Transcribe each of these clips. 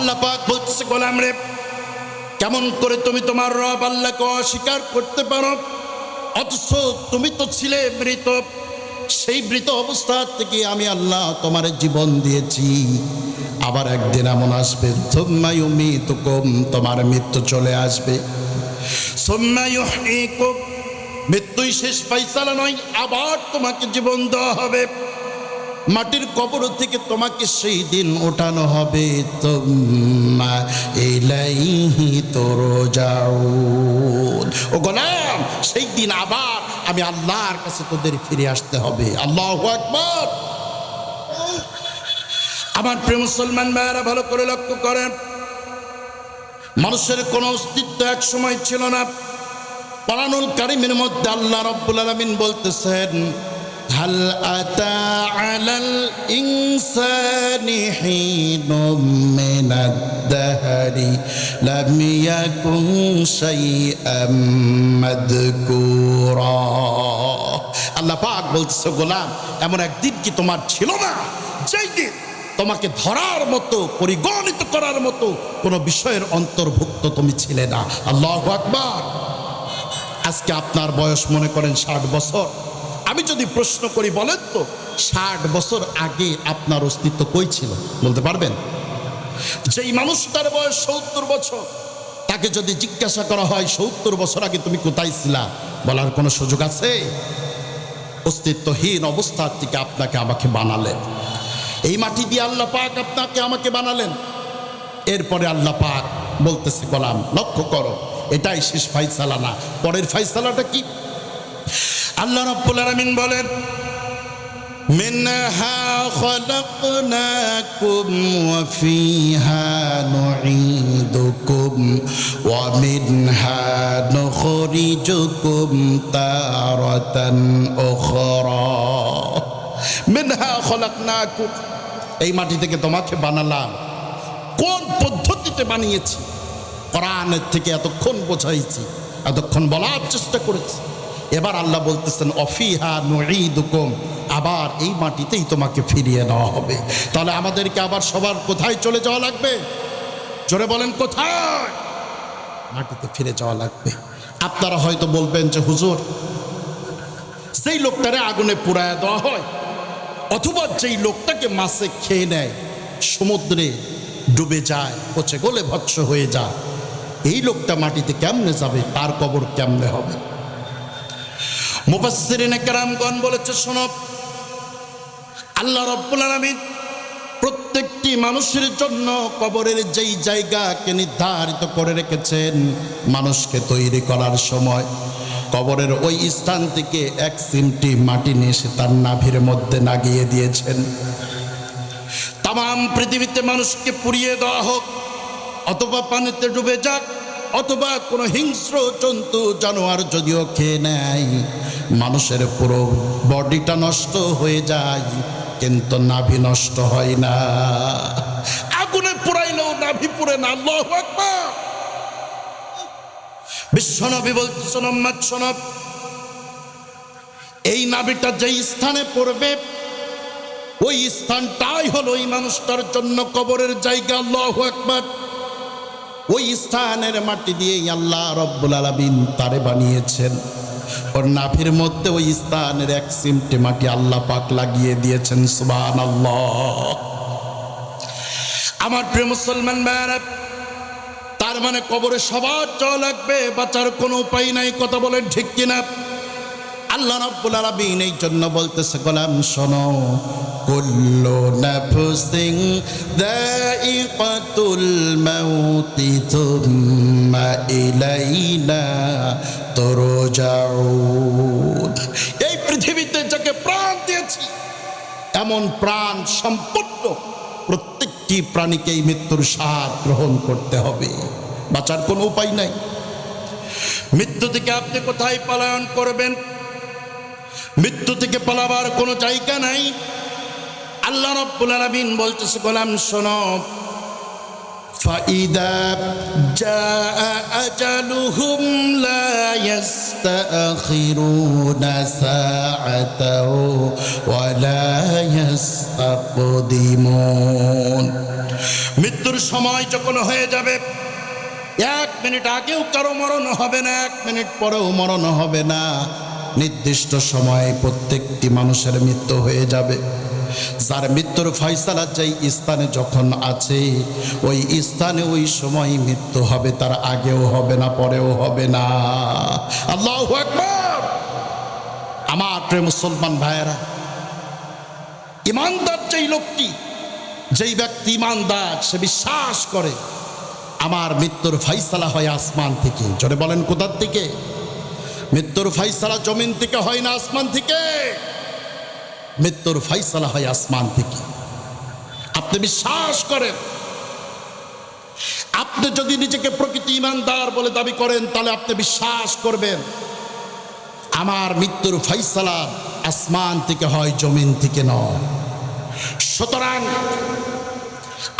আল্লাহ পাক বলতেছে গোলাম রে, কেমন করে তুমি তোমার রব আল্লাহকে অস্বীকার করতে পারো? অথচ তুমি তো ছিলে মৃত, সেই মৃত অবস্থা থেকে আমি আল্লাহ তোমার জীবন দিয়েছি। আবার একদিন এমন আসবে তুকুম তোমার মৃত্যু চলে আসবে। মৃত্যুই শেষ ফাইসালা নয়, আবার তোমাকে জীবন দেওয়া হবে। মাটির কবর থেকে তোমাকে সেই দিন ওঠানো হবে। তোমা এলাইহি তোর যাও ও গোলাম, সেই দিন আবার আমি আল্লাহর কাছে তোদের ফিরে আসতে হবে। আল্লাহ আকবর। আমার প্রিয় মুসলমান ভাইয়েরা, ভালো করে লক্ষ্য করেন। মানুষের কোনো অস্তিত্ব এক সময় ছিল না। পরানুল কারিমের মধ্যে আল্লাহ রব্বুল আলমিন বলতেছেন হাল আতা আলাল ইনসানি হিনুম মিনাদ দাহরি লাম ইয়াকুন শাইআম মাদকুরা আল্লাহ পাক বলতেছে, গোলাম, এমন একদিন কি তোমার ছিল না? যেই দিন তোমাকে ধরার মতো, পরিগণিত করার মতো কোনো বিষয়ের অন্তর্ভুক্ত তুমি ছিলে না। আল্লাহ আকবার। আজকে আপনার বয়স মনে করেন ষাট বছর। আমি যদি প্রশ্ন করি, বলেন তো, ষাট বছর আগে আপনার অস্তিত্ব কই ছিল? বলতে পারবেন? যেই মানুষটার বয়স সত্তর বছর, তাকে যদি জিজ্ঞাসা করা হয়, সত্তর বছর আগে তুমি কোথায় ছিলা? বলার কোনো সুযোগ আছে? অস্তিত্বহীন অবস্থার থেকে আপনাকে আমাকে বানালেন। এই মাটি দিয়ে আল্লাহ পাক আপনাকে আমাকে বানালেন। এরপরে আল্লাহ পাক বলতেছে গোলাম লক্ষ্য করো, এটাই শেষ ফাইসালা না। পরের ফাইসালাটা কি? আল্লাহ রব্বুল আলামিন বলেন منها خلقناكم وفيها نعيدكم ومنها نخرجكم تارة أخرى منها خلقناكم এই মাটি থেকে তোমাকে বানালাম কোন পদ্ধতিতে বানিয়েছি কোরআনের থেকে এতক্ষণ বোঝাইছি এতক্ষণ বলার চেষ্টা করেছি এবার আল্লাহ বলতেছেন, অফিহা নুঈদুকুম। আবার এই মাটিতেই তোমাকে ফিরিয়ে নেওয়া হবে। তাহলে আমাদেরকে আবার সবার কোথায় চলে যাওয়া লাগবে? জোরে বলেন, কোথায়? মাটিতে ফিরে যাওয়া লাগবে। আপনারা হয়তো বলবেন যে, হুজুর সেই লোকটারে আগুনে পুরায় দেওয়া হয়, অথবা যেই লোকটাকে মাছে খেয়ে নেয়, সমুদ্রে ডুবে যায়, পচে গলে ভৎস হয়ে যায়, এই লোকটা মাটিতে কেমনে যাবে? তার কবর কেমনে হবে? মুফাসসিরিনে কেরামগণ বলেছে, শোনো। আল্লাহ রব্বুল আলামিন প্রত্যেকটি মানুষের জন্য কবরের যেই জায়গাকে নির্ধারিত করে রেখেছেন, মানুষকে তৈরি করার সময় কবরের ওই স্থান থেকে এক সিমটি মাটি নিয়ে এসে তার নাভির মধ্যে নাগিয়ে দিয়েছেন। তাম পৃথিবীতে মানুষকে পুড়িয়ে দেওয়া হোক, অথবা পানিতে ডুবে যাক অথবা কোনো হিংস্র জন্তু, জানোয়ার যদিও খেয়ে নেয়, মানুষের পুরো বডিটা নষ্ট হয়ে যায়, কিন্তু নাভি নষ্ট হয় না। আগুনে পুরাইলেও নাভি পুড়ে না, আল্লাহু বিশ্বনবী বলতেছেন শোনব এই নাভিটা যেই স্থানে পড়বে, ওই স্থানটাই হলো ওই মানুষটার জন্য কবরের জায়গা, আল্লাহ একবার ওই স্থানের মাটি দিয়েই আল্লাহ রব্বুল আলমিন তারে বানিয়েছেন। ওর নাভির মধ্যে ওই স্থানের এক সিমটি মাটি আল্লাহ পাক লাগিয়ে দিয়েছেন সুবান আমার প্রিয় মুসলমান ভাইয়ারা, তার মানে কবরে সবার যাওয়া লাগবে, বাঁচার কোনো উপায় নাই, কথা বলেন ঠিক কিনা? আল্লাহ রাব্বুল আলামিন এই জন্য বলতেছে, গোলাম শোনো কুল্লু নাফসিন দাইকাতুল মাউতি থুম্মা ইলাইনা তুরজাউন। এই পৃথিবীতে যাকে প্রাণ দিয়েছি, এমন প্রাণ সম্পন্ন প্রত্যেকটি প্রাণীকে এই মৃত্যুর স্বাদ গ্রহণ করতে হবে। বাঁচার কোনো উপায় নাই। মৃত্যু থেকে আপনি কোথায় পলায়ন করবেন? মৃত্যু থেকে পালাবার কোনো জায়গা নাই। আল্লাহ রব্বুল আলামিন বলতেছে গোলাম শোনো فإذا جاء أجلهم لا يستأخرون ساعة ولا يستقدمون মৃত্যুর সময় যখন হয়ে যাবে এক মিনিট আগেও কারো মরণ হবে না এক মিনিট পরেও মরণ হবে না নির্দিষ্ট সময়ে প্রত্যেকটি মানুষের মৃত্যু হয়ে যাবে যার মৃত্যুর ফয়সালা যেই স্থানে যখন আছে, ওই স্থানে ওই সময় মৃত্যু হবে, তার আগেও হবে না, পরেও হবে না। আল্লাহ আমার প্রিয় মুসলমান ভাইয়েরা, ইমানদার যেই লোকটি, যেই ব্যক্তি ইমানদার, সে বিশ্বাস করে, আমার মৃত্যুর ফাইসালা হয় আসমান থেকে। জোরে বলেন, কোথার থেকে? মৃত্যুর ফাইসালা জমিন থেকে হয় না আসমান থেকে? মৃত্যুর ফাইসালা হয় আসমান থেকে। আপনি বিশ্বাস করেন? আপনি যদি নিজেকে প্রকৃতি ইমানদার বলে দাবি করেন, তাহলে আপনি বিশ্বাস করবেন, আমার মৃত্যুর ফাইসালা আসমান থেকে হয়, জমিন থেকে নয়। সুতরাং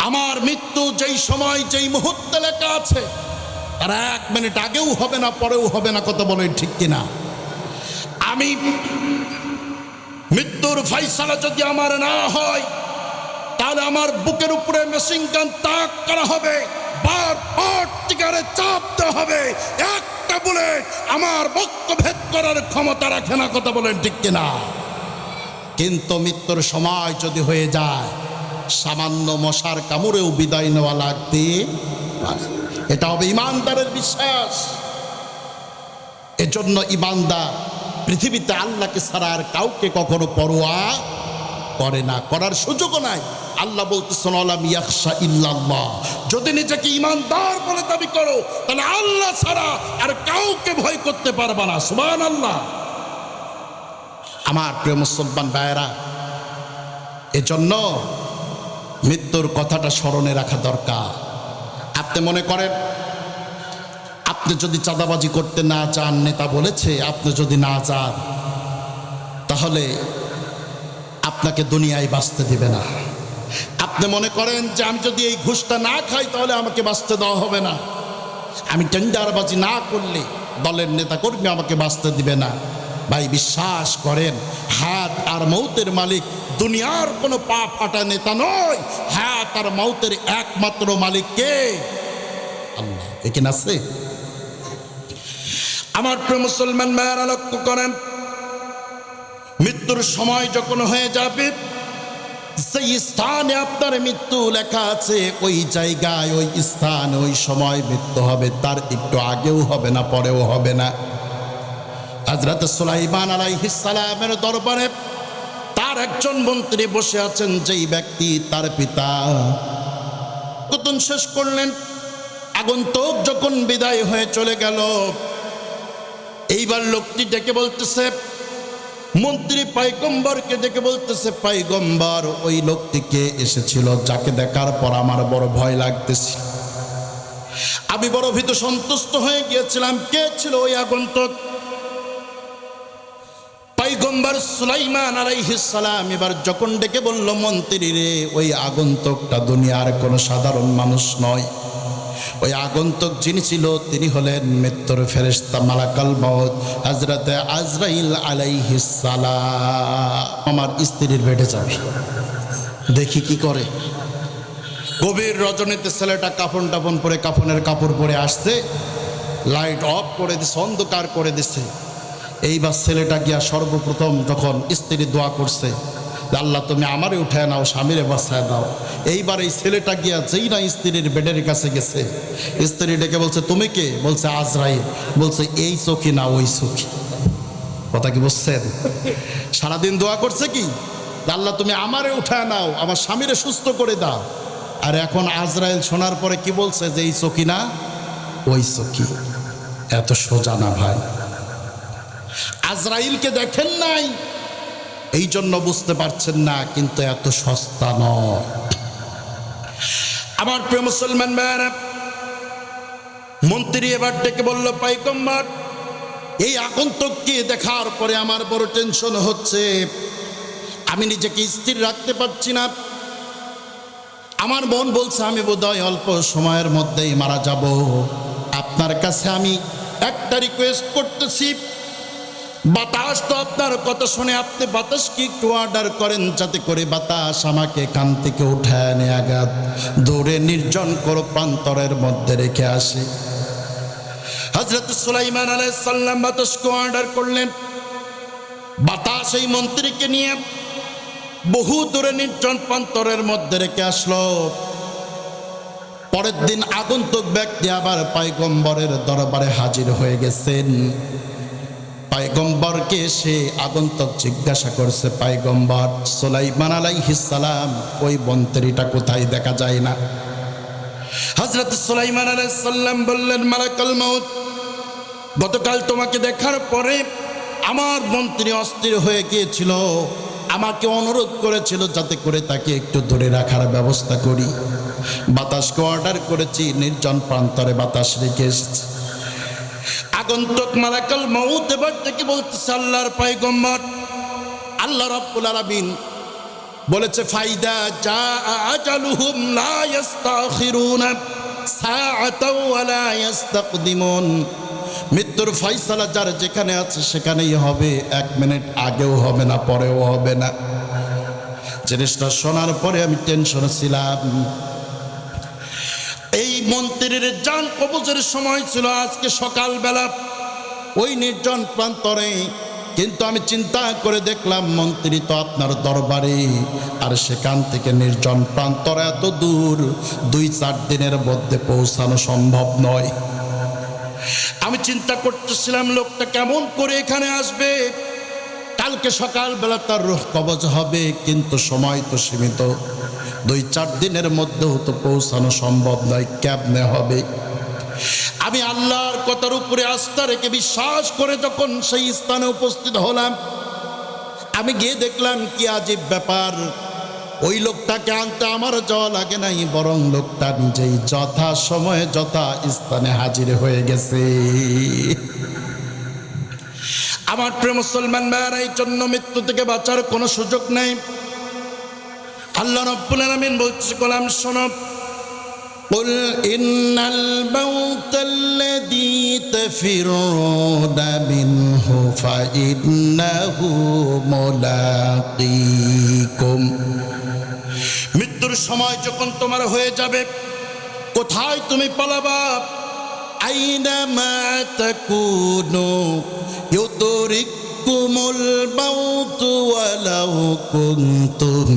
আমার মৃত্যু যেই সময়, যেই মুহূর্তে লেখা আছে তার এক মিনিট আগেও হবে না, পরেও হবে না কত বলে ঠিক কিনা? আমি মৃত্যুর ফাইসালা যদি আমার না হয়, তাহলে আমার বুকের উপরে মেশিন গান তাক করা হবে টিকারে হবে। একটা আমার করার ক্ষমতা রাখে না, কথা বলেন ঠিক কিনা? কিন্তু মৃত্যুর সময় যদি হয়ে যায়, সামান্য মশার কামড়েও বিদায় নেওয়া এটা হবে ইমানদারের বিশ্বাস। এজন্য ইমানদার পৃথিবীতে আল্লাহকে ছাড়া আর কাউকে কখনো পরোয়া করে না, করার সুযোগও নাই। আল্লাহ ইল্লাল্লাহ। যদি নিজেকে ইমানদার বলে দাবি করো, তাহলে আল্লাহ ছাড়া আর কাউকে ভয় করতে পারবা না। সুবহান আল্লাহ আমার প্রিয় মুসলমান ভাইয়েরা, এজন্য মৃত্যুর কথাটা স্মরণে রাখা দরকার। আপনি মনে করেন আপনি যদি চাঁদাবাজি করতে না চান, নেতা বলেছে, আপনি যদি না চান, তাহলে আপনাকে দুনিয়ায় বাঁচতে দিবে না। আপনি মনে করেন যে আমি যদি এই ঘুষটা না খাই, তাহলে আমাকে বাঁচতে দেওয়া হবে না। আমি টেন্ডারবাজি না করলে দলের নেতা কর্মী আমাকে বাঁচতে দিবে না। ভাই, বিশ্বাস করেন, হাত আর মৌতের মালিক দুনিয়ার কোনো পা ফাটা নেতা নয়। হাত আর মৌতের একমাত্র মালিক কে? আল্লাহ। এখানে আছে আমার প্রিয় মুসলমান মায়েরা লক্ষ্য করেন, মৃত্যুর সময় যখন হয়ে যাবে, সেই স্থানে আপনার মৃত্যু লেখা আছে, ওই জায়গায়, ওই স্থান, ওই সময় মৃত্যু হবে, তার একটু আগেও হবে না, পরেও হবে না। হজরত সুলাইমান আলাইহিসালামের দরবারে তার একজন মন্ত্রী বসে আছেন, যেই ব্যক্তি তার পিতা। কতন শেষ করলেন? আগন্তুক যখন বিদায় হয়ে চলে গেল এইবার লোকটি ডেকে বলতেছে, মন্ত্রী পাইগম্বরকে ডেকে বলতেছে, পাইগম্বর, ওই লোকটিকে এসেছিল যাকে দেখার পর আমার বড় ভয় লাগতেছিল আমি বড় ভীত, সন্তুষ্ট হয়ে গিয়েছিলাম। কে ছিল ওই আগন্তুক? পাইগম্বর সুলাইমান আলাইহিসালাম এবার যখন ডেকে বলল, মন্ত্রী রে, ওই আগন্তুকটা দুনিয়ার কোনো সাধারণ মানুষ নয়। ওই আগন্তুক যিনি ছিল, তিনি হলেন মৃত্যুর ফেরেস্তা মালাকাল মত হাজরাতে আজরাইল আলাইহিসালাম আমার স্ত্রীর বেডে যাবে দেখি কি করে। গভীর রজনীতে ছেলেটা কাফন টাফন পরে কাফনের কাপড় পরে আসছে, লাইট অফ করে দিছে, অন্ধকার করে দিছে। এইবার ছেলেটা গিয়া সর্বপ্রথম যখন স্ত্রী দোয়া করছে আল্লাহ তুমি আমারে উঠায় নাও, স্বামীরে বাসায় দাও এইবার এই ছেলেটা গিয়া যেই না স্ত্রীর বেডের কাছে গেছে, স্ত্রী ডেকে বলছে, তুমি কে? বলছে, আজরাইল। বলছে, এই চোখি না, ওই চোখি। কথা কি বুঝছেন? সারাদিন দোয়া করছে কি? আল্লাহ তুমি আমারে উঠায় নাও, আমার স্বামীরে সুস্থ করে দাও। আর এখন আজরাইল শোনার পরে কি বলছে? যে এই চোখি না, ওই চোখি। এত সোজা না ভাই। আজরাইলকে দেখেন নাই এই জন্য বুঝতে পারছেন না, কিন্তু এত সস্তা নয়। আমার প্রিয় মুসলমান ভাইয়েরা, মন্ত্রী এবার ডেকে বলল পাইকম্বর এই আগন্তককে দেখার পরে আমার বড় টেনশন হচ্ছে। আমি নিজেকে স্থির রাখতে পারছি না। আমার মন বলছে, আমি বোধহয় অল্প সময়ের মধ্যেই মারা যাব। আপনার কাছে আমি একটা রিকোয়েস্ট করতেছি। বাতাস তো আপনার কথা শুনে আপনি বাতাস কি একটু অর্ডার করেন, যাতে করে বাতাস আমাকে কান থেকে উঠায় নিয়ে আঘাত। দূরে নির্জন করো প্রান্তরের মধ্যে রেখে আসে। হজরত সুলাইমান আলাইসাল্লাম বাতাসকে অর্ডার করলেন। বাতাস এই মন্ত্রীকে নিয়ে বহু দূরে নির্জন প্রান্তরের মধ্যে রেখে আসলো। পরের দিন আগন্তুক ব্যক্তি আবার পাইগম্বরের দরবারে হাজির হয়ে গেছেন। পাইগম্বরকে সে আগন্তক জিজ্ঞাসা করছে পাইগম্বর সোলাইমান আলাইহিসালাম ওই মন্ত্রীটা কোথায় দেখা যায় না? হজরত সুলাইমান আলাইসাল্লাম বললেন, মালাকাল মৌত গতকাল তোমাকে দেখার পরে আমার মন্ত্রী অস্থির হয়ে গিয়েছিল। আমাকে অনুরোধ করেছিল যাতে করে তাকে একটু ধরে রাখার ব্যবস্থা করি। বাতাসকে অর্ডার করেছি, নির্জন প্রান্তরে বাতাস রেখে এসেছি আগন্তুক মালাকাল মৌত এবার থেকে বলতেছে আল্লাহর পাইগম্বর আল্লাহ রাব্বুল আলামিন বলেছে, ফাইদা যা আজালুহুম লা ইস্তাখিরুনা সাআতাও ওয়া লা ইস্তাকদিমুন। মৃত্যুর ফয়সালা যার যেখানে আছে সেখানেই হবে, এক মিনিট আগেও হবে না, পরেও হবে না। জিনিসটা শোনার পরে আমি টেনশনে ছিলাম। মন্ত্রীর যান কবজের সময় ছিল আজকে সকালবেলা। ওই নির্জন প্রান্তরে। কিন্তু আমি চিন্তা করে দেখলাম মন্ত্রী তো আপনার দরবারে। আর সেখান থেকে নির্জন প্রান্তর এত দূর, দুই চার দিনের মধ্যে পৌঁছানো সম্ভব নয়। আমি চিন্তা করতেছিলাম, লোকটা কেমন করে এখানে আসবে? কালকে সকালবেলা তার রুহ কবজ হবে, কিন্তু সময় তো সীমিত। দুই চার দিনের মধ্যেও তো পৌঁছানো সম্ভব নয়। ক্যাবনে হবে? আমি আল্লাহর কথার উপরে আস্থা রেখে বিশ্বাস করে যখন সেই স্থানে উপস্থিত হলাম, আমি গিয়ে দেখলাম কি আজীব ব্যাপার। ওই লোকটাকে আনতে আমার যাওয়া লাগে নাই, বরং লোকটা নিজেই যথা সময়ে যথা স্থানে হাজির হয়ে গেছে। আমার প্রিয় মুসলমান ভাইয়ারা, এই জন্য মৃত্যু থেকে বাঁচার কোনো সুযোগ নেই। আল্লাহ রব্বুল আলামিন বলছে গোলাম শোনো قل إن الموت الذي تفرون منه فإنه ملاقيكم মৃত্যুর সময় যখন তোমার হয়ে যাবে কোথায় তুমি পালাবা আইনামা তাকুনু ইউদরিকুমুল মাউত ওয়ালাউ কুনতুম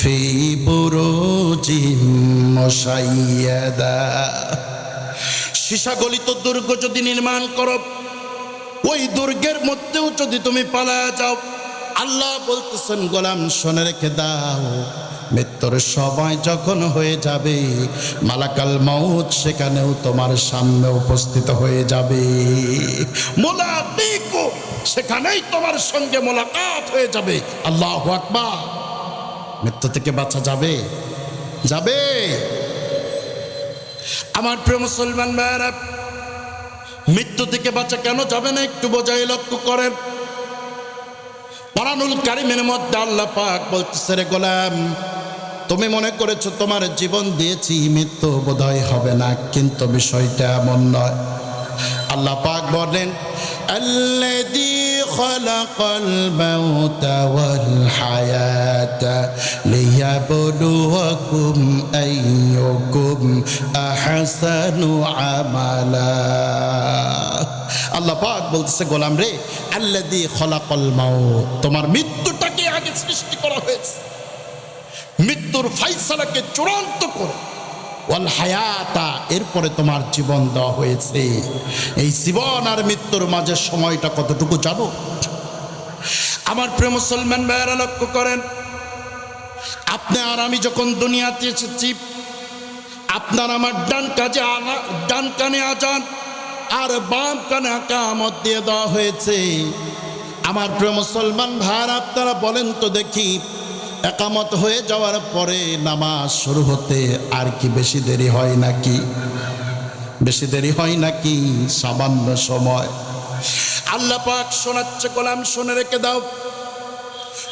ফি বুরুজিম মুশাইয়াদা সীসাগলিত দুর্গ যদি নির্মাণ করো, ওই দুর্গের মধ্যেও যদি তুমি পালায়া যাও, আল্লাহ বলতেছেন, গোলাম শোনে রেখে দাও। মৃত্যুর সময় যখন হয়ে যাবে, মালাকাল মৌত সেখানেও তোমার সামনে উপস্থিত হয়ে যাবে। মোলাবিকু সেখানেই তোমার সঙ্গে মোলাকাত হয়ে যাবে। আল্লাহ আকবার। মৃত্যু থেকে বাঁচা যাবে? যাবে? আমার প্রিয় মুসলমান ভাইয়েরা, মৃত্যু থেকে বাঁচা কেন যাবে না একটু বোঝাই লক্ষ্য করেন। পরানুল কারিমের মধ্যে আল্লাহ পাক বলতেছে, রে গোলাম, তুমি মনে করেছ তোমার জীবন দিয়েছি, মৃত্যু বোধহয় হবে না, কিন্তু বিষয়টা এমন নয়। আল্লাহ পাক বলেন الذي خلق الموت والحياة ليبلوكم أيكم أحسن عملا আল্লাহ পাক বলতেছে গোলাম রে আল্লাদি খলাকল মাউত তোমার মৃত্যুটাকে আগে সৃষ্টি করা হয়েছে মৃত্যুর ফাইসালাকে চূড়ান্ত করে ওয়াল হায়াতা, এরপরে তোমার জীবন দেওয়া হয়েছে। এই জীবন আর মৃত্যুর মাঝে সময়টা কতটুকু জানো আমার প্রিয় মুসলমান ভাইয়েরা, লক্ষ্য করেন, আপনি আর আমি যখন দুনিয়াতে এসেছি, আপনার আমার ডান কাজে ডান কানে আজান আর বাম কানে আকামত দিয়ে দেওয়া হয়েছে। আমার প্রিয় মুসলমান ভাইয়ারা, আপনারা বলেন তো দেখি একামত হয়ে যাওয়ার পরে নামাজ শুরু হতে আর কি বেশি দেরি হয় নাকি? বেশি দেরি হয় নাকি? সামান্য সময়। আল্লাহ পাক শোনাচ্ছে, গোলাম শুনে রেখে দাও।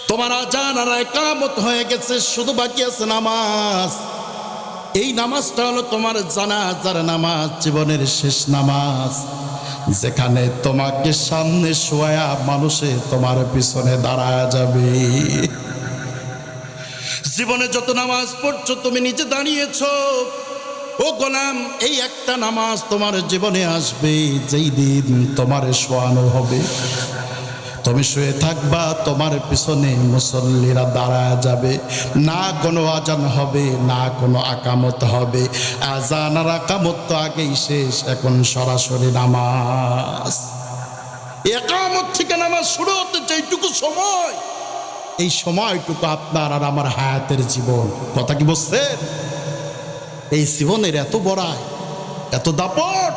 তোমার আজান আর একামত হয়ে গেছে, শুধু বাকি আছে নামাজ। এই নামাজটা হলো তোমার জানাজার নামাজ, জীবনের শেষ নামাজ। যেখানে তোমাকে সামনে শোয়া মানুষে তোমার পিছনে দাঁড়ায় যাবে। জীবনে যত নামাজ পড়ছো, তুমি নিজে দাঁড়িয়েছ। ও গোলাম, এই একটা নামাজ তোমার জীবনে আসবে, যেই দিন তোমার শোয়ানো হবে। তুমি শুয়ে থাকবা, তোমার পিছনে মুসল্লিরা দাঁড়ায় যাবে। না কোনো আজান হবে, না কোনো আকামত হবে। আজান আর আকামত তো আগেই শেষ, এখন সরাসরি নামাজ। একামত থেকে নামাজ শুরু হতে চাইটুকু সময় এই সময়টুকু আপনার আর আমার হায়াতের জীবন। কথা কি বলছেন এই জীবনের এত বড়াই, এত দাপট।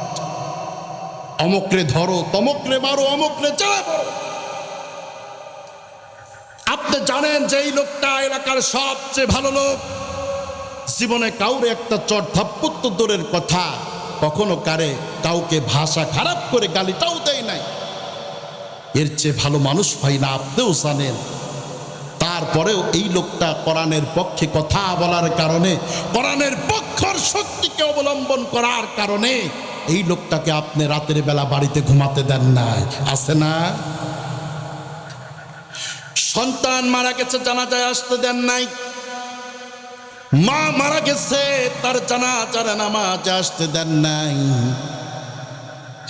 অমকরে ধরো, তমকরে মারো, অমকরে চায় আপনি জানেন যে এই লোকটা এলাকার সবচেয়ে ভালো লোক। জীবনে কাউরে একটা চট থাপ্পত্য দূরের কথা। কখনো কারে কাউকে ভাষা খারাপ করে গালিটাও দেয় নাই। এর চেয়ে ভালো মানুষ হয় না, আপনিও জানেন। তারপরেও এই লোকটা কোরআনের পক্ষে কথা বলার কারণে, কোরআনের পক্ষর শক্তিকে অবলম্বন করার কারণে এই লোকটাকে আপনি রাতের বেলা বাড়িতে ঘুমাতে দেন নাই। আছে না? সন্তান মারা গেছে, জানাজায় আসতে দেন নাই। মা মারা গেছে, তার জানাজার নামাজ আসতে দেন নাই।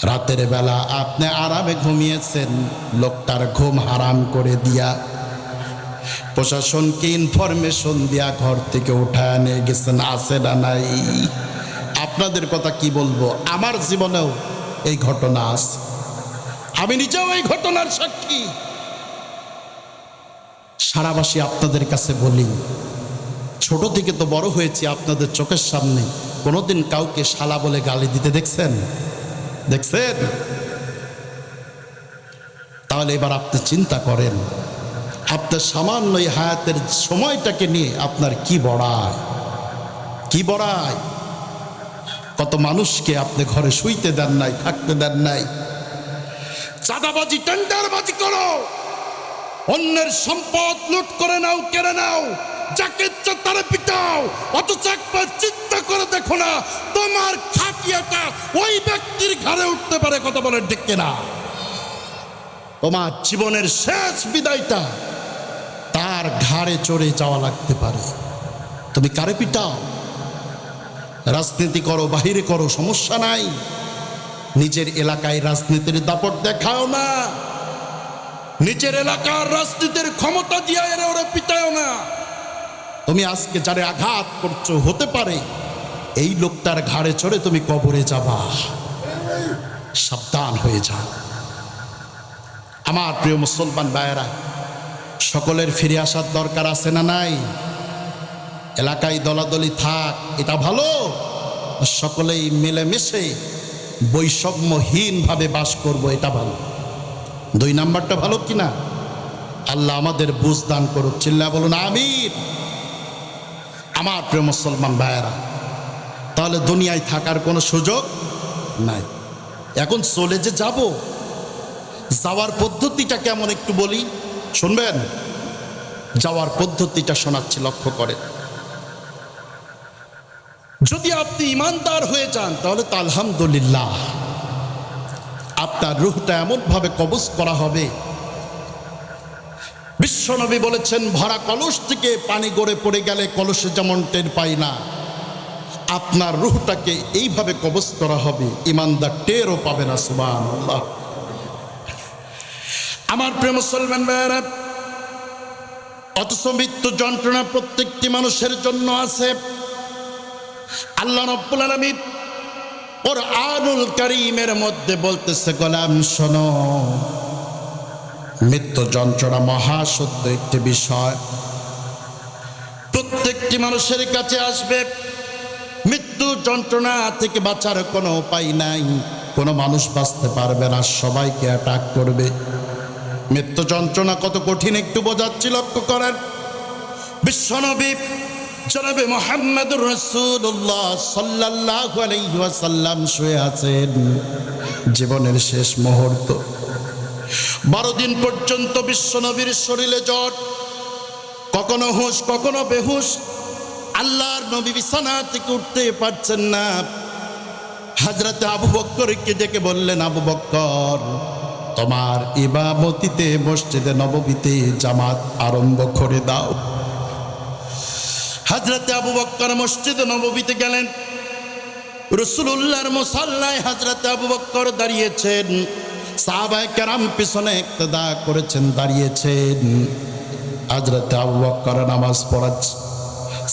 রাতের বেলা আপনি আরামে ঘুমিয়েছেন, লোকটার ঘুম হারাম করে দিয়া প্রশাসনকে ইনফরমেশন দিয়া ঘর থেকে উঠায় নিয়ে গেছেন? আছে না নাই? আপনাদের কথা কি বলব? আমার জীবনেও এই ঘটনা আছে। আমি নিজেও এই ঘটনার সাক্ষী। সারাবাসী আপনাদের কাছে বলি, ছোট থেকে তো বড় হয়েছি আপনাদের চোখের সামনে। কোনোদিন কাউকে শালা বলে গালি দিতে দেখছেন? দেখছেন? তাহলে এবার আপনি চিন্তা করেন আপনার সামান্য এই হায়াতের সময়টাকে নিয়ে আপনার কি বড়ায় কি বড়ায় কত মানুষকে আপনি ঘরে শুইতে দেন নাই, থাকতে দেন নাই। চাঁদাবাজি, টেন্ডারবাজি করো। অন্যের সম্পদ লুট করে নাও, কেড়ে নাও। যাকে ইচ্ছা তারা পিটাও। অথচ একবার চিন্তা করে দেখো না, তোমার খাটিয়াটা ওই ব্যক্তির ঘরে উঠতে পারে, কথা বলে ডেকে না তোমার জীবনের শেষ বিদায়টা ঘাড়ে চড়ে যাওয়া লাগতে পারে। তুমি কারে পিটাও? রাজনীতি করো, বাহিরে করো, সমস্যা নাই। নিজের এলাকায় রাজনীতির দাপট দেখাও না। নিজের এলাকার রাজনীতির ক্ষমতা দিয়ে এরা ওরা পিটাও না। তুমি আজকে যারে আঘাত করছ, হতে পারে এই লোকটার ঘাড়ে চড়ে তুমি কবরে যাবা। সাবধান হয়ে যা আমার প্রিয় মুসলমান ভাইয়েরা সকলের ফিরে আসার দরকার আছে না নাই? এলাকায় দলাদলি থাক, এটা ভালো। সকলেই মিলেমিশে বৈষম্যহীনভাবে বাস করব, এটা ভালো। দুই নাম্বারটা ভালো কিনা? আল্লাহ আমাদের বুঝ দান করুক। চিল্লা বলুন আমির আমার প্রিয় মুসলমান ভাইয়েরা, তাহলে দুনিয়ায় থাকার কোনো সুযোগ নাই। এখন চলে যে যাব, যাওয়ার পদ্ধতিটা কেমন একটু বলি। শুনবেন? যাওয়ার পদ্ধতিটা শোনাচ্ছি, লক্ষ্য করে। যদি আপনি ইমানদার হয়ে যান, তাহলে তো আলহামদুলিল্লাহ। আপনার রুহটা এমনভাবে কবজ করা হবে। বিশ্বনবী বলেছেন, ভরা কলস থেকে পানি গড়ে পড়ে গেলে কলসে যেমন টের পাই না, আপনার রুহটাকে এইভাবে কবজ করা হবে। ইমানদার টেরও পাবে না আল্লাহ আমার প্রেম মুসলমান ভাইয়েরা, অথচ মৃত্যু যন্ত্রণা প্রত্যেকটি মানুষের জন্য আছে। আল্লাহ রব্বুল আলমিন ওর আনুল করিমের মধ্যে বলতেছে, গোলাম শোনো, মৃত্যু যন্ত্রণা মহাসত্য একটি বিষয়। প্রত্যেকটি মানুষের কাছে আসবে, মৃত্যু যন্ত্রণা থেকে বাঁচার কোনো উপায় নাই। কোনো মানুষ বাঁচতে পারবে না, সবাইকে অ্যাটাক করবে। মৃত্যু যন্ত্রণা কত কঠিন একটু বোঝাচ্ছি, লক্ষ্য করেন। বিশ্বনবী জনাবে মোহাম্মদ রসুল্লাহ সাল্লাহ আলাইসাল্লাম শুয়ে আছেন। জীবনের শেষ মুহূর্ত। বারো দিন পর্যন্ত বিশ্বনবীর শরীরে জ্বর। কখনো হুঁশ, কখনো বেহুশ। আল্লাহর নবী বিছানা থেকে উঠতে পারছেন না। হাজরাতে আবু বক্করকে ডেকে বললেন, আবু বক্কর তোমার ইবামতিতে মসজিদে নববীতে জামাত আরম্ভ করে দাও। হাজরাতে আবু বক্কর মসজিদে নববীতে গেলেন। রসুল্লাহর মুসাল্লায় হাজরাতে আবু বক্কর দাঁড়িয়েছেন। সাহাবায় কেরাম পিছনে ইক্তদা করেছেন, দাঁড়িয়েছেন। হাজরাতে আবু বক্কর নামাজ পড়াচ্ছে।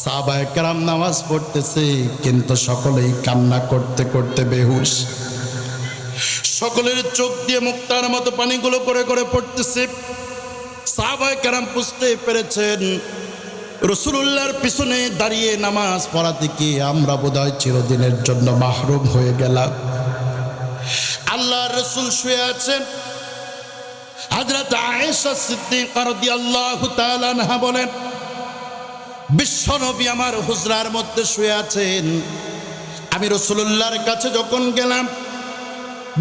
সাহাবায় কেরাম নামাজ পড়তেছে, কিন্তু সকলেই কান্না করতে করতে বেহুশ। সকলের চোখ দিয়ে মুক্তার মতো পানিগুলো করে করে পড়তেছে। সাহাবায় কেরাম বুঝতে পেরেছেন রসুল্লাহর পিছনে দাঁড়িয়ে নামাজ পড়াতে কি আমরা বোধহয় চিরদিনের জন্য মাহরুম হয়ে গেলাম। আল্লাহ রসুল শুয়ে আছেন। হাজরত আয়েশা সিদ্দিকা রাদিয়াল্লাহু তাআলা আনহা বলেন বিশ্বনবী আমার হুজরার মধ্যে শুয়ে আছেন। আমি রসুলুল্লাহর কাছে যখন গেলাম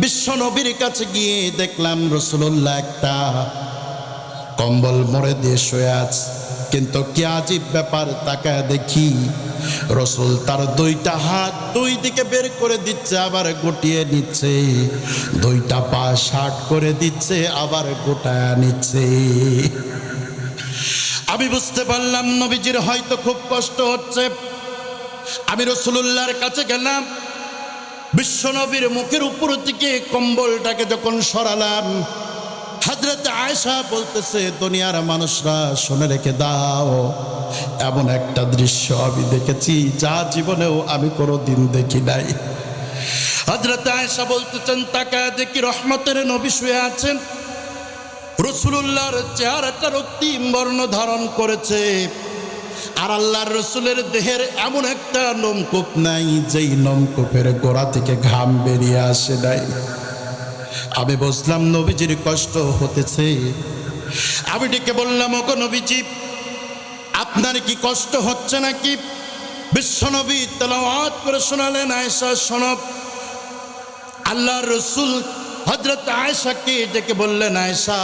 বিশ্বনবীর কাছে গিয়ে দেখলাম রসুলুল্লাহ একটা কম্বল মরে দিয়ে শুয়ে আছে। কিন্তু কি আজীব ব্যাপার তাকে দেখি রসুল তার দুইটা হাত দুই দিকে বের করে দিচ্ছে, আবার গুটিয়ে নিচ্ছে। দুইটা পা শার্ট করে দিচ্ছে, আবার গোটায় নিচ্ছে। আমি বুঝতে পারলাম নবীজির হয়তো খুব কষ্ট হচ্ছে। আমি রসুলুল্লাহর কাছে গেলাম বিশ্বনবীর মুখের উপর থেকে কম্বলটাকে যখন সরালাম, হাজরত আয়সা বলতেছে, দুনিয়ার মানুষরা শুনে রেখে দাও, এমন একটা দৃশ্য আমি দেখেছি, যা জীবনেও আমি কোনো দিন দেখি নাই। হাজরত আয়সা বলতেছেন তাকা দেখি রহমতের নবী শুয়ে আছেন। রসুল্লাহর চেহারাটা রক্তিম বর্ণ ধারণ করেছে। আর আল্লাহর রসুলের দেহের এমন একটা নমকূপ নাই, যেই নমকূপের গোড়া থেকে ঘাম বেরিয়ে আসে নাই। আমি বুঝলাম নবীজির কষ্ট হতেছে। আমি ডেকে বললাম, ওগো নবীজি, আপনার কি কষ্ট হচ্ছে নাকি? বিশ্বনবী তেলাওয়াত করে শোনালেন আয়সা শোনব আল্লাহর রসুল হজরত আয়সাকে ডেকে বললেন আয়সা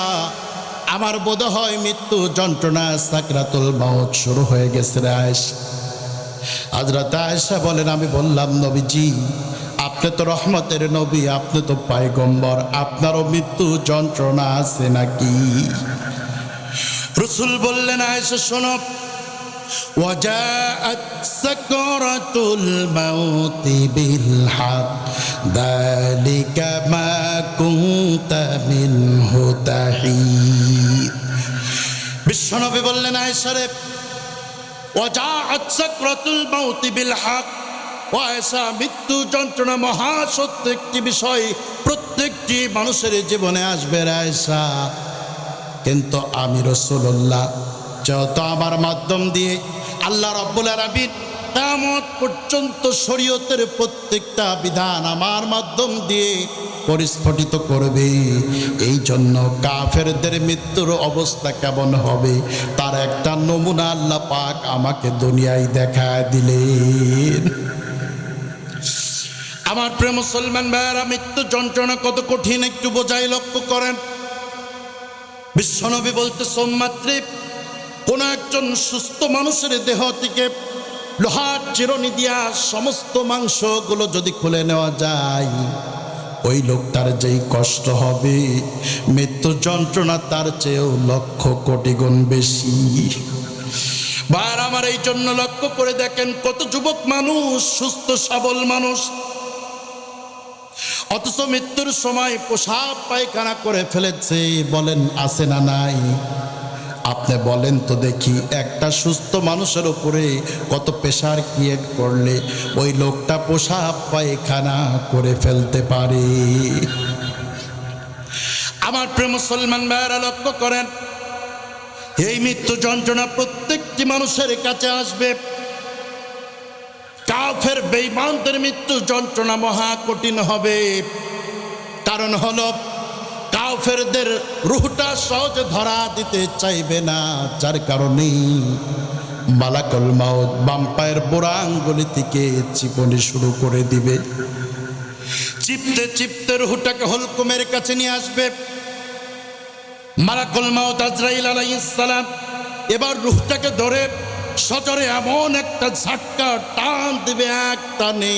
আমার বোধ হয় মৃত্যু যন্ত্রণা সাকরাতুল মাউত শুরু হয়ে গেছে রে আয়সা হজরত আয়সা বলেন আমি বললাম নবীজি আপনি তো রহমতের নবী আপনি তো পায়গম্বর আপনারও মৃত্যু যন্ত্রণা আছে নাকি রসুল বললেন আয়সা শোনো وجاءت سكرة الموت بالحق ذلك ما كنت منه تحيد বিশ্বনবী বললেন আয়সারে হক ওয়াসা মৃত্যু যন্ত্রণা মহা সত্য একটি বিষয়, প্রত্যেকটি মানুষের জীবনে আসবে রায়সা কিন্তু আমি রসুল্লাহ যত আমার মাধ্যম দিয়ে আল্লাহ রব্বুল আরবিন তেমন পর্যন্ত শরীয়তের প্রত্যেকটা বিধান আমার মাধ্যম দিয়ে পরিস্ফুটিত করবে। এই জন্য কাফেরদের মৃত্যুর অবস্থা কেমন হবে, তার একটা নমুনা আল্লাহ পাক আমাকে দুনিয়ায় দেখায় দিলেন। আমার প্রেম মুসলমান ভাইয়ারা, মৃত্যু যন্ত্রণা কত কঠিন একটু বোঝাই লক্ষ্য করেন। বিশ্বনবী বলতে সোমমাত্রে কোন একজন সুস্থ মানুষের দেহ থেকে লোহার চিরনি দিয়া সমস্ত মাংসগুলো যদি খুলে নেওয়া যায়, ওই লোকটার যেই কষ্ট হবে, মৃত্যু যন্ত্রণা তার চেয়েও লক্ষ কোটি গুণ বেশি। বার আমার এই জন্য লক্ষ্য করে দেখেন কত যুবক মানুষ, সুস্থ, সবল মানুষ। অথচ মৃত্যুর সময় পোশাক পায়খানা করে ফেলেছে, বলেন, আছে না নাই? আপনি বলেন তো দেখি, একটা সুস্থ মানুষের উপরে কত প্রেশার ক্রিয়েট করলে ওই লোকটা পোশাক পায়খানা করে ফেলতে পারে? আমার প্রেম মুসলমান ভাইয়েরা, লক্ষ্য করেন, এই মৃত্যু যন্ত্রণা প্রত্যেকটি মানুষের কাছে আসবে। কাফের বেইমানদের মৃত্যু যন্ত্রণা মহা কঠিন হবে। কারণ হলো কাফেরদের রুহটা সহজে ধরা দিতে চাইবে না, যার কারণে মালাকল মাউত বাম্পায়ের বুড়া আঙ্গুলি থেকে চিপনি শুরু করে দিবে। চিপতে চিপতে রুহটাকে হলকুমের কাছে নিয়ে আসবে। মালাকুল মাউত আজরাইল আলাইহিস সালাম এবার রুহটাকে ধরে সজরে এমন একটা ঝাটকা টান দিবে এক টানে।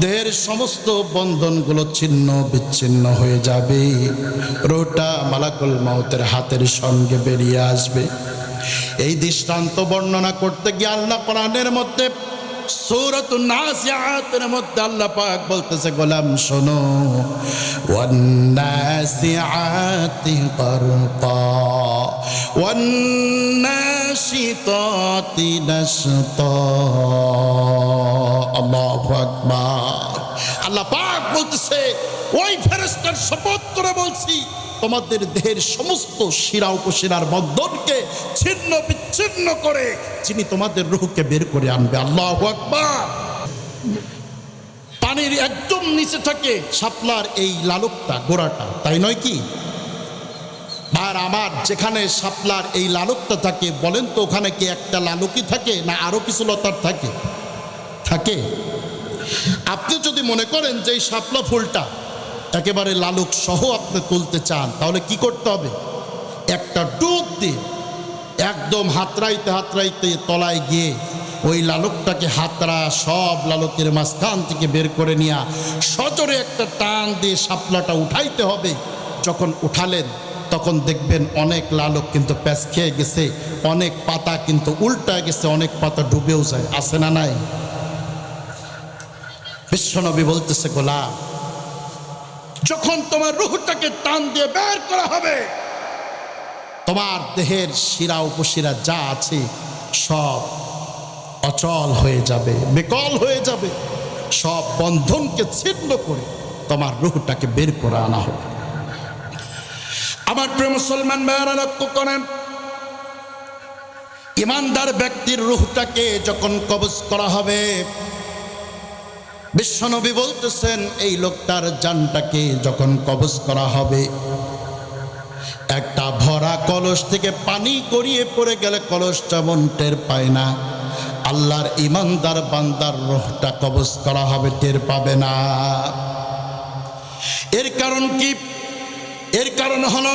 দেহের সমস্ত বন্ধনগুলো ছিন্ন বিচ্ছিন্ন হয়ে যাবে। রোটা মালাকুল মাউতের হাতের সঙ্গে বেরিয়ে আসবে। এই দৃষ্টান্ত বর্ণনা করতে গিয়ে আল্লাহ কোরআনের মধ্যে সূরাত নাসিআতের মধ্যে বলতেছে, গোলাম শোনো ওয়ান্নাসিআতি গরকা ওয়ান্নাশিতাতি নাশতা। আল্লাহু আকবার। ওই ফেরেশতার শপথ করে বলছি, তোমাদের দেহের সমস্ত শিরা উপশিরার বন্ধনকে ছিন্ন বিচ্ছিন্ন করে যিনি তোমাদের রুহকে বের করে আনবে। আল্লাহ আকবার। পানির একদম নিচে থাকে শাপলার এই লালকটা, গোড়াটা, তাই নয় কি? আর আমার যেখানে শাপলার এই লালকটা থাকে, বলেন তো ওখানে কি একটা লালকই থাকে না আরও কিছু লতার থাকে? থাকে। আপনি যদি মনে করেন যে এই শাপলা ফুলটা একেবারে লালুক সহ আপনি তুলতে চান, তাহলে কি করতে হবে? একটা ডুব দিয়ে একদম হাতড়াইতে হাতড়াইতে তলায় গিয়ে ওই লালকটাকে হাতড়া সব লালকের মাঝখান থেকে বের করে নিয়ে সজোরে একটা টান দিয়ে শাপলাটা উঠাইতে হবে। যখন উঠালেন, তখন দেখবেন অনেক লালক কিন্তু প্যাঁচ খেয়ে গেছে, অনেক পাতা কিন্তু উল্টায় গেছে, অনেক পাতা ডুবেও যায়, আছে না নাই? বিশ্বনবী বলতেছে, গোলাম যখন তোমার রুহটাকে টান দিয়ে বের করা হবে, তোমার দেহের শিরা, উপশিরা যা আছে সব অচল হয়ে যাবে, বেকল হয়ে যাবে। সব বন্ধনকে ছিন্ন করে তোমার রুহটাকে বের করে আনা হবে। আমার প্রিয় মুসলমান ভাইয়ারা, লক্ষ্য করেন, ইমানদার ব্যক্তির রুহটাকে যখন কবজ করা হবে বিশ্বনবী বলতেছেন, এই লোকটার জানটাকে যখন কবজ করা হবে, একটা ভরা কলস থেকে পানি গড়িয়ে পড়ে গেলে কলস যেমন টের পায় না, আল্লাহর ইমানদার বান্দার রোহটা কবজ করা হবে, টের পাবে না। এর কারণ কি? এর কারণ হল,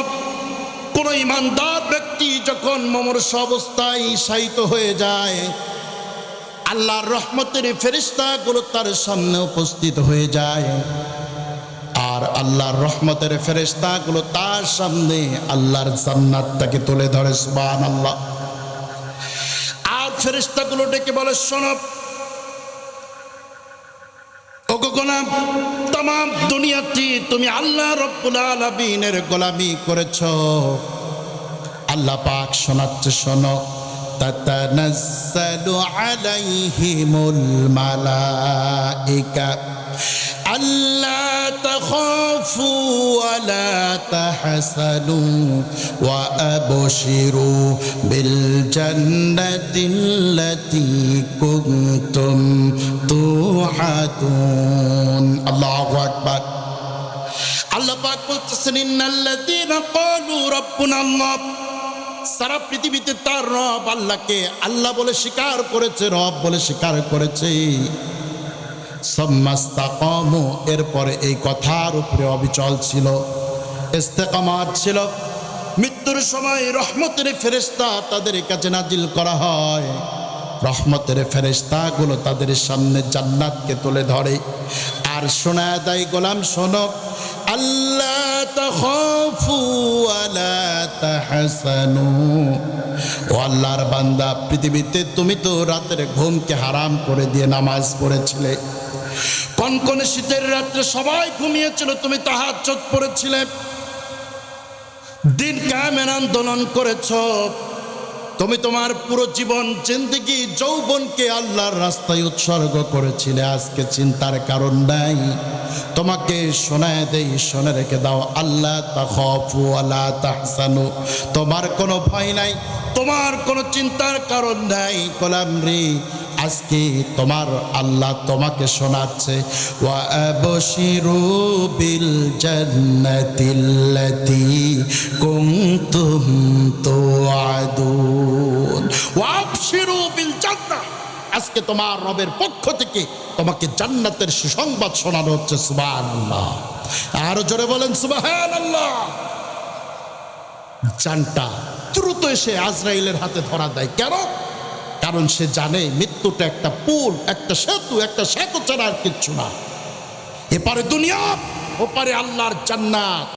কোন ইমানদার ব্যক্তি যখন মমর্ষ অবস্থায় শায়িত হয়ে যায় আল্লাহর রহমতের ফেরিস্তাগুলো তার সামনে উপস্থিত হয়ে যায়। আর আল্লাহর রহমতের ফেরিস্তাগুলো তার সামনে আল্লাহর জান্নাতটাকে তুলে ধরে সুবান আল্লাহ আর ফেরিস্তাগুলো ডেকে বলে ওগো গোলাম তাম আল্লাহ করেছ। আল্লাহ পাক শোনাচ্ছে, শোনো تتنزل عليهم الملائكة. ألا تخافوا ولا تحسنوا وأبشروا بالجنة التي كنتم توعدون. الله أكبر. الله أكبر. تسنين الذين قالوا ربنا الله সারা পৃথিবীতে তার রব আল্লাহকে আল্লাহ বলে স্বীকার করেছে, রব বলে স্বীকার করেছে। এরপরে এই কথার উপরে অবিচল ছিল, ইস্তেকামাত ছিল। মৃত্যুর সময় রহমতের ফেরেস্তা তাদের কাছে নাজিল করা হয়। রহমতের ফেরেস্তাগুলো তাদের সামনে জান্নাতকে তুলে ধরে। আর শোনা দেয় গোলাম, শোনো। আল্লাহ ও আল্লাহর বান্দা, পৃথিবীতে তুমি তো রাতের ঘুমকে হারাম করে দিয়ে নামাজ পড়েছিলে। কনকনে শীতের রাত্রে সবাই ঘুমিয়েছিল, তুমি তাহার চোখ পড়েছিলে। দিন কায়েমের আন্দোলন করেছ। তুমি তোমার পুরো জীবন, জিন্দগি, যৌবনকে আল্লাহর রাস্তায় উৎসর্গ করেছিলে। আজকে চিন্তার কারণ নাই। তোমাকে শোনায় দেই, শোনে রেখে দাও। আল্লাহ তাহসানু। তোমার কোনো ভয় নাই, তোমার কোনো চিন্তার কারণ নাই। কলামরি আজকে তোমার আল্লাহ তোমাকে শোনাচ্ছে বিল বিল জান্নাহ। আজকে তোমার রবের পক্ষ থেকে তোমাকে জান্নাতের সুসংবাদ শোনানো হচ্ছে, সুবহানাল্লাহ। আরও জোরে বলেন, সুবহানাল্লাহ। জানটা দ্রুত এসে আজরাইলের হাতে ধরা দেয়। কেন? কারণ সে জানে মৃত্যুটা একটা পুল, একটা সেতু একটা সেতু ছাড়া আর কিচ্ছু না। এপারে দুনিয়া, ওপারে আল্লাহর জান্নাত।